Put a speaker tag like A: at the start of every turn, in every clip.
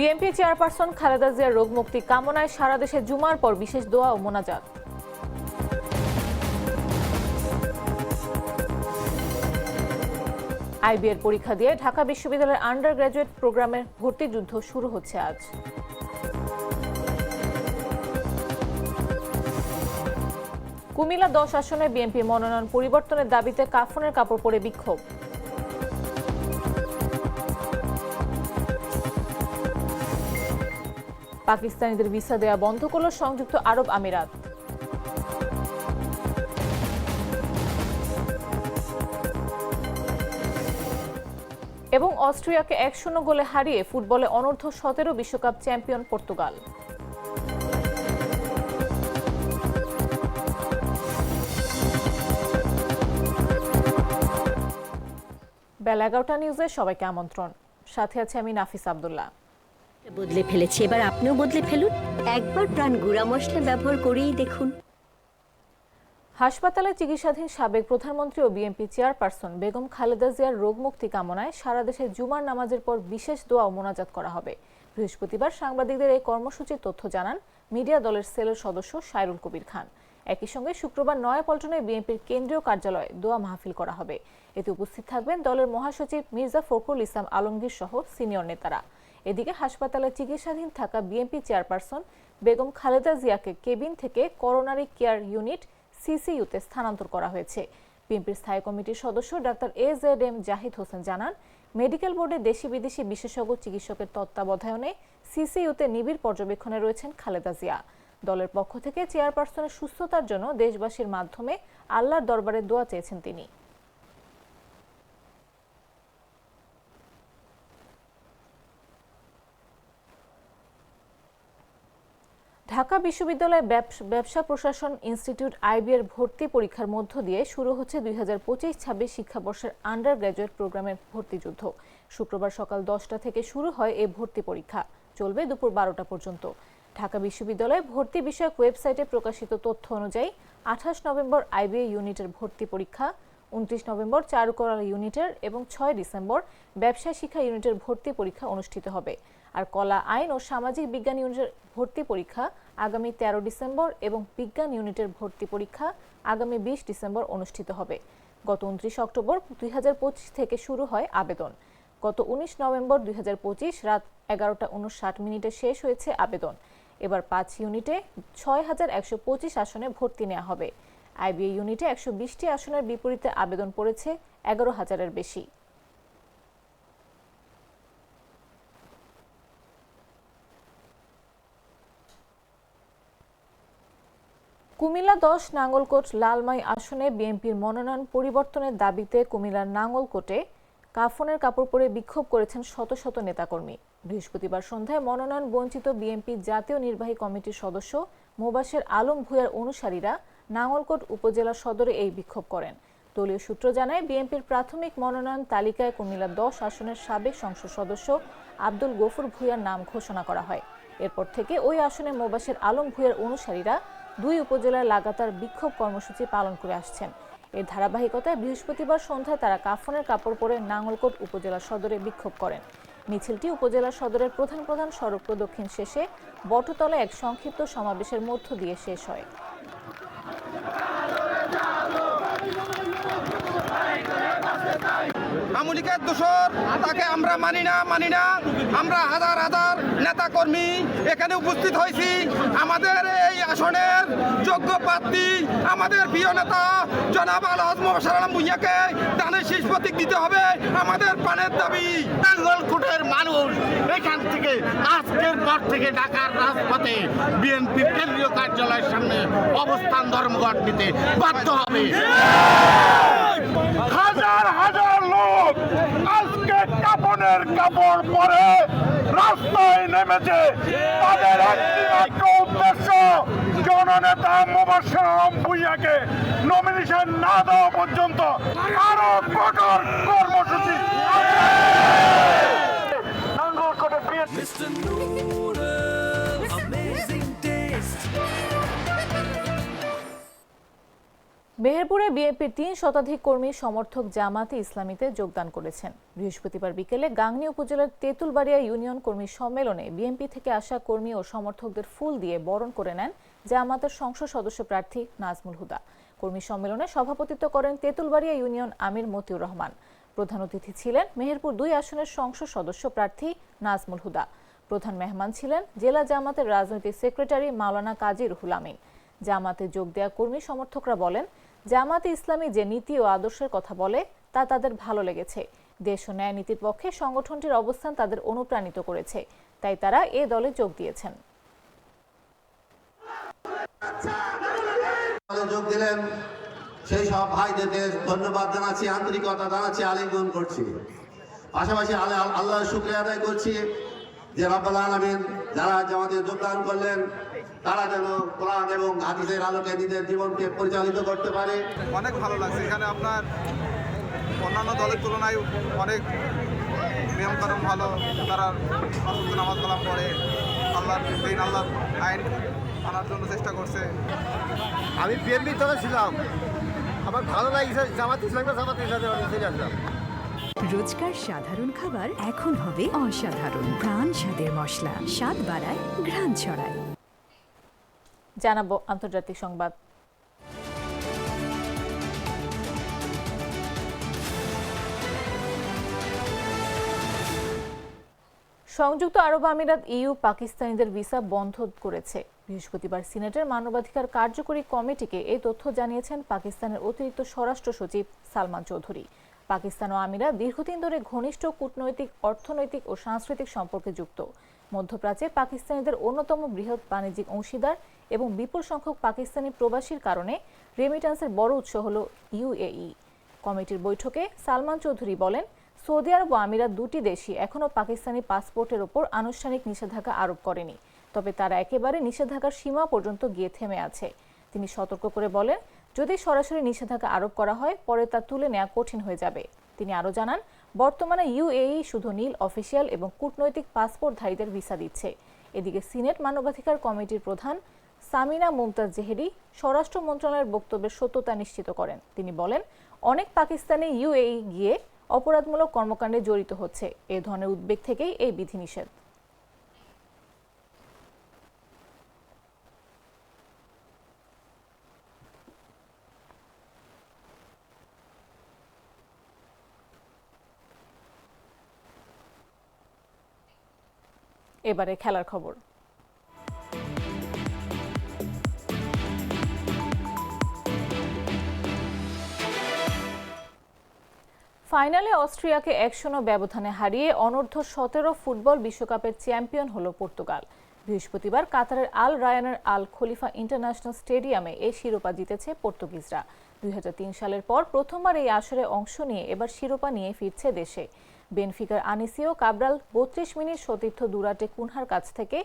A: BNP chairperson Khaleda জিয়ার রোগ মুক্তি কামনায় সারা দেশে জুমার পর বিশেষ দোয়া ও মোনাজাত। আইবিএর পরীক্ষা দিয়ে ঢাকা বিশ্ববিদ্যালয়ের আন্ডার গ্র্যাজুয়েট প্রোগ্রামের ভর্তি যুদ্ধ শুরু হচ্ছে আজ। কুমিল্লা দশ আসনে বিএনপি মনোনয়ন পরিবর্তনের দাবিতে কাফনের কাপড় পরে বিক্ষোভ। পাকিস্তানিদের ভিসা দেয়া বন্ধ করল সংযুক্ত আরব আমিরাত। এবং অস্ট্রিয়াকে এক শূন্য গোলে হারিয়ে ফুটবলে অনূর্ধ্ব সতেরো বিশ্বকাপ চ্যাম্পিয়ন পর্তুগাল। বেলা এগারোটা নিউজে সবাইকে আমন্ত্রণ। সাথে আছে আমি নাফিস আব্দুল্লাহ।
B: বদলে এবার আপনিও বদলে ফেলুন। একবার প্রাণ গুঁড়া মশলা ব্যবহার করেই দেখুন।
A: হাসপাতালে চিকিৎসাধীন সাবেক প্রধানমন্ত্রী ও বিএনপি চেয়ারপারসন বেগম খালেদা জিয়ার কামনায় সারা দেশে জুমার নামাজের পর বিশেষ দোয়া ও মোনাজাত করা হবে। বৃহস্পতিবার সাংবাদিকদের এই কর্মসূচির তথ্য জানান মিডিয়া দলের সেলের সদস্য সাইরুল কবির খান। একই সঙ্গে শুক্রবার নয়াপল্টনে বিএনপির কেন্দ্রীয় কার্যালয়ে দোয়া মাহফিল করা হবে। এতে উপস্থিত থাকবেন দলের মহাসচিব মির্জা ফখরুল ইসলাম আলমগীর সহ সিনিয়র নেতারা। এদিকে হাসপাতালে চিকিৎসাধীন থাকা বিএনপি চেয়ারপারসন বেগম খালেদা জিয়াকে কেবিন থেকে করোনারি কেয়ার ইউনিট সিসিইউতে স্থানান্তর করা হয়েছে। বিএনপির স্থায়ী কমিটির সদস্য doctor A Z M Zahid Hossain জানান, মেডিকেল বোর্ডে দেশি বিদেশি বিশেষজ্ঞ চিকিৎসকের তত্ত্বাবধানে সিসিইউতে নিবিড় পর্যবেক্ষণে রয়েছেন খালেদা জিয়া। দলের পক্ষ থেকে চেয়ারপারসনের সুস্থতার জন্য দেশবাসীর মাধ্যমে আল্লাহর দরবারে দোয়া চেয়েছেন তিনি। ঢাকা বিশ্ববিদ্যালয় ব্যবসা প্রশাসন ইনস্টিটিউট আইবিএর ভর্তি পরীক্ষার মধ্য দিয়ে শুরু হচ্ছে দুই হাজার পঁচিশ ছাব্বিশ শিক্ষাবর্ষের আন্ডার গ্র্যাজুয়েট প্রোগ্রামের ভর্তি যুদ্ধ। শুক্রবার সকাল দশটা থেকে শুরু হয় এই ভর্তি পরীক্ষা। চলবে দুপুর বারোটা পর্যন্ত। ঢাকা বিশ্ববিদ্যালয়ে ভর্তি বিষয়ক ওয়েবসাইটে প্রকাশিত তথ্য অনুযায়ী, আঠাশ নভেম্বর আইবিএ ইউনিটের ভর্তি পরীক্ষা, উনত্রিশ নভেম্বর চারুকলা ইউনিটের এবং ছয় ডিসেম্বর ব্যবসায় শিক্ষা ইউনিটের ভর্তি পরীক্ষা অনুষ্ঠিত হবে। আর কলা আইন ও সামাজিক বিজ্ঞান ইউনিটের ভর্তি পরীক্ষা আগামী তেরো ডিসেম্বর এবং বিজ্ঞান ইউনিটের ভর্তি পরীক্ষা আগামী বিশ ডিসেম্বর অনুষ্ঠিত হবে। গত উনত্রিশ অক্টোবর দুই হাজার পঁচিশ থেকে শুরু হয় আবেদন। গত উনিশ নভেম্বর দুই হাজার পঁচিশ রাত এগারোটা উনষাট মিনিটে শেষ হয়েছে আবেদন। এবার পাঁচ ইউনিটে ছয় হাজার একশো পঁচিশ আসনে ভর্তি নেওয়া হবে। আইবিএ ইউনিটে একশো বিশটি আসনের বিপরীতে আবেদন পড়েছে এগারো হাজারের বেশি। কুমিল্লা দশ নাঙ্গলকোট লালমাই আসনে বিএনপির মনোনয়ন পরিবর্তনের দাবিতে কুমিল্লার নাঙ্গলকোটে কাফনের কাপড় পরে বিক্ষোভ করেছেন শত শত নেতাকর্মী। বৃহস্পতিবার সন্ধ্যায় মনোনয়ন বঞ্চিত বিএনপি জাতীয় নির্বাহী কমিটির সদস্য মোবাশের আলম ভূয়ার অনুসারীরা নাঙ্গলকোট উপজেলা সদরে এই বিক্ষোভ করেন। দলীয় সূত্র জানায়, বিএনপির প্রাথমিক মনোনয়ন তালিকায় কুমিল্লা দশ আসনের সাবেক সংসদ সদস্য আব্দুল গফুর ভূঁইয়ার নাম ঘোষণা করা হয়। এরপর থেকে ওই আসনে মোবাশের আলম ভূঁইয়ার অনুসারীরা দুই উপজেলায় লাগাতার বিক্ষোভ কর্মসূচি পালন করে আসছেন। এর ধারাবাহিকতায় বৃহস্পতিবার সন্ধ্যায় তারা কাফনের কাপড় পরে নাঙ্গলকোট উপজেলা সদরে বিক্ষোভ করেন। মিছিলটি উপজেলা সদরের প্রধান প্রধান সড়ক প্রদক্ষিণ শেষে বটতলে এক সংক্ষিপ্ত সমাবেশের মধ্য দিয়ে শেষ হয়।
C: আমলিকের দোষর, তাকে আমরা মানি না মানি না। আমরা হাজার হাজার নেতা কর্মী এখানে উপস্থিত হয়েছি। আমাদের এই আসনের যোগ্য প্রার্থী, আমাদের প্রিয় নেতা জনাব আল সালাম ভুইয়াকে দানের শীষ প্রতীক দিতে হবে। আমাদের পানের দাবি।
D: মানুষ পর থেকে ঢাকার রাজপথে বিএনপির কেন্দ্রীয় কার্যালয়ের সামনে অবস্থান ধর্মঘট নিতে বাধ্য হবে।
E: হাজার হাজার লোক আজকে কাপড়ের কাপড় পরে রাস্তায় নেমেছে। তাদের একটিমাত্র উদ্দেশ্য জননেতা মোবাশ্বের আলম ভুইয়াকে নমিনেশন না দেওয়া পর্যন্ত আরও কঠোর কর্মসূচি
F: Mr. Noodle, taste.
A: বিএনপির তিন শতাধিক কর্মী সমর্থক জামাতে ইসলামীতে যোগদান করেছেন। বৃহস্পতিবার বিকেলে গাংনী উপজেলার তেঁতুলবাড়িয়া ইউনিয়ন কর্মী সম্মেলনে বিএনপি থেকে আসা কর্মী ও সমর্থকদের ফুল দিয়ে বরণ করে নেন জামাতের সংসদ সদস্য প্রার্থী নাজমুল হুদা। কর্মী সম্মেলনে সভাপতিত্ব করেন তেঁতুলবাড়িয়া ইউনিয়ন আমির মতিউর রহমান। প্রধান অতিথি ছিলেন মেহেরপুর দুই আসনের সংসদ সদস্য প্রার্থী নাজমুল হুদা। প্রধান মেহমান ছিলেন জেলা জামাতের রাজনৈতিক সেক্রেটারি মাওলানা কাজী রুহুল আমিন। জামাতে যোগ দেওয়া কর্মী সমর্থকরা বলেন জামাতে ইসলামী যে নীতি ও আদর্শের কথা বলে, তা তাদের ভালো লেগেছে। দেশ ও ন্যায় নীতির পক্ষে সংগঠনটির অবস্থান তাদের অনুপ্রাণিত করেছে। তাই তারা এ দলে যোগ দিয়েছেন।
G: যোগ দিলেন। সেই সব ভাইদেরকে ধন্যবাদ জানাচ্ছি, আন্তরিকতা জানাচ্ছি, আলিঙ্গন করছি। পাশাপাশি আল্লাহ শুক্রিয়া আদায় করছি যে রাব্বাল আলামিন যারা জামাতে যোগদান করলেন তারা যেন কোরআন এবং হাদিসের আলোকে নিজের জীবনকে পরিচালিত করতে পারে।
C: অনেক ভালো লাগছে। এখানে আপনার অন্যান্য দলের তুলনায় অনেক নিয়মকানুন ভালো। তারা পাঁচক্ত নামাজ কালাম পড়ে। আল্লাহর দিন আল্লাহর আইন আনার জন্য চেষ্টা করছে।
H: আমি বিএনপির দলে ছিলাম। আমার ভালো লাগছে জামাত ইসলামকে জামাত ইসলাম
I: রোজকার সাধারণ খাবার এখন হবে অসাধারণ। প্রাণ স্বাদের মশলা। স্বাদ বাড়ায় ঘ্রাণ ছড়ায়।
A: জানাব আন্তর্জাতিক সংবাদ। সংযুক্ত আরব আমিরাত ইইউ পাকিস্তানিদের ভিসা বন্ধ করেছে। বৃহস্পতিবার সিনেটের মানবাধিকার কার্যকরী কমিটিকে এই তথ্য জানিয়েছেন পাকিস্তানের অতিরিক্ত স্বরাষ্ট্র সচিব সালমান চৌধুরী। পাকিস্তান ও আমিরাত দীর্ঘদিন ধরে ঘনিষ্ঠ কূটনৈতিক, অর্থনৈতিক ও সাংস্কৃতিক সম্পর্কে যুক্ত। মধ্যপ্রাচ্যে পাকিস্তানিদের অন্যতম বৃহৎ বাণিজ্যিক অংশীদার এবং বিপুল সংখ্যক পাকিস্তানি প্রবাসীর কারণে রেমিটান্সের বড় উৎস হল ইউএই কমিটির বৈঠকে সালমান চৌধুরী বলেন, সৌদি আরব ও আমিরাত দুটি দেশই এখনও পাকিস্তানি পাসপোর্টের ওপর আনুষ্ঠানিক নিষেধাজ্ঞা আরোপ করেনি, তবে তারা একেবারে নিষেধাজ্ঞার সীমা পর্যন্ত গিয়ে থেমে আছে। তিনি সতর্ক করে বলেন, যদি সরাসরি নিষেধাজ্ঞা আরোপ করা হয়, পরে তা তুলে নেওয়া কঠিন হয়ে যাবে। তিনি আরও জানান বর্তমানে ইউএই শুধু নীল অফিসিয়াল এবং কূটনৈতিক পাসপোর্টধারীদের ভিসা দিচ্ছে। এদিকে সিনেট মানবাধিকার কমিটির প্রধান সামিনা মুমতাজ জেহেরি স্বরাষ্ট্র মন্ত্রণালয়ের বক্তব্যের সত্যতা নিশ্চিত করেন। তিনি বলেন, অনেক পাকিস্তানি ইউএই গিয়ে অপরাধমূলক কর্মকাণ্ডে জড়িত হচ্ছে। এ ধরনের উদ্বেগ থেকেই এই বিধিনিষেধ। এবারে খেলার খবর। ফাইনালে অস্ট্রিয়াকে এক ব্যবধানে হারিয়ে অনূর্ধ্ব সতেরো ফুটবল বিশ্বকাপের চ্যাম্পিয়ন হল পর্তুগাল। বৃহস্পতিবার কাতারের আল রায়ানের আল খলিফা ইন্টারন্যাশনাল স্টেডিয়ামে এই শিরোপা জিতেছে পর্তুগিজরা। দুই হাজার তিন সালের পর প্রথমবার এই আসরে অংশ নিয়ে এবার শিরোপা নিয়ে ফিরছে দেশে। বেনফিকার আনিসিও কাবরাল বত্রিশ মিনিট সতীর্থ দুরাটে কুনহার কাছ থেকে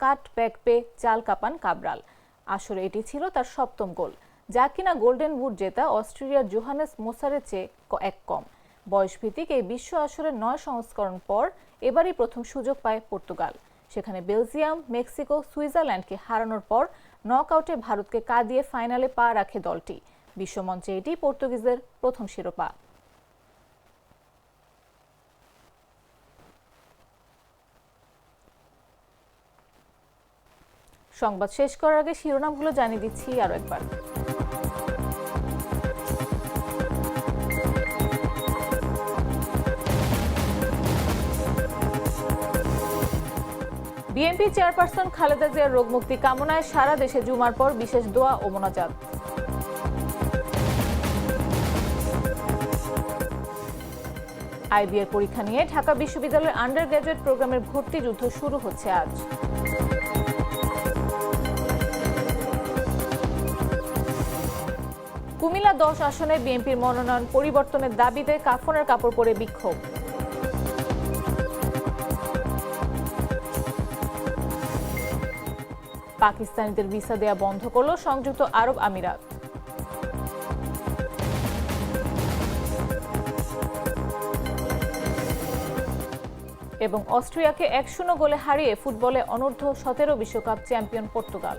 A: কাট ব্যাক পেয়ে চাল কাপান কাবরাল। আসরে এটি ছিল তার সপ্তম গোল। যা কিনা গোল্ডেন বুট জেতা অস্ট্রেলিয়ার জোহানেস মোসারের চেয়ে এক কম। বয়সভিত্তিক এই বিশ্ব আসরের নয় সংস্করণ পর এবারই প্রথম সুযোগ পায় পর্তুগাল। সেখানে বেলজিয়াম, মেক্সিকো, সুইজারল্যান্ডকে হারানোর পর নকআউটে ভারতকে কাঁদিয়ে ফাইনালে পা রাখে দলটি। বিশ্বমঞ্চে এটি পর্তুগিজদের প্রথম শিরোপা। সংবাদ শেষ করার আগে শিরোনামগুলো জানিয়ে দিচ্ছি আরও একবার। বিএনপি চেয়ারপারসন খালেদা জিয়ার রোগমুক্তি কামনায় সারা দেশে জুমার পর বিশেষ দোয়া ও মোনাজাত। আইবিএর পরীক্ষা নিয়ে ঢাকা বিশ্ববিদ্যালয়ের আন্ডার গ্র্যাজুয়েট প্রোগ্রামের ভর্তি যুদ্ধ শুরু হচ্ছে আজ। কুমিল্লা দশ আসনে বিএনপির মনোনয়ন পরিবর্তনের দাবিতে কাফনের কাপড় পরে বিক্ষোভ। পাকিস্তানিদের ভিসা দেয়া বন্ধ করল সংযুক্ত আরব আমিরাত। এবং অস্ট্রিয়াকে এক শূন্য গোলে হারিয়ে ফুটবলে অনূর্ধ্ব সতেরো বিশ্বকাপ চ্যাম্পিয়ন পর্তুগাল।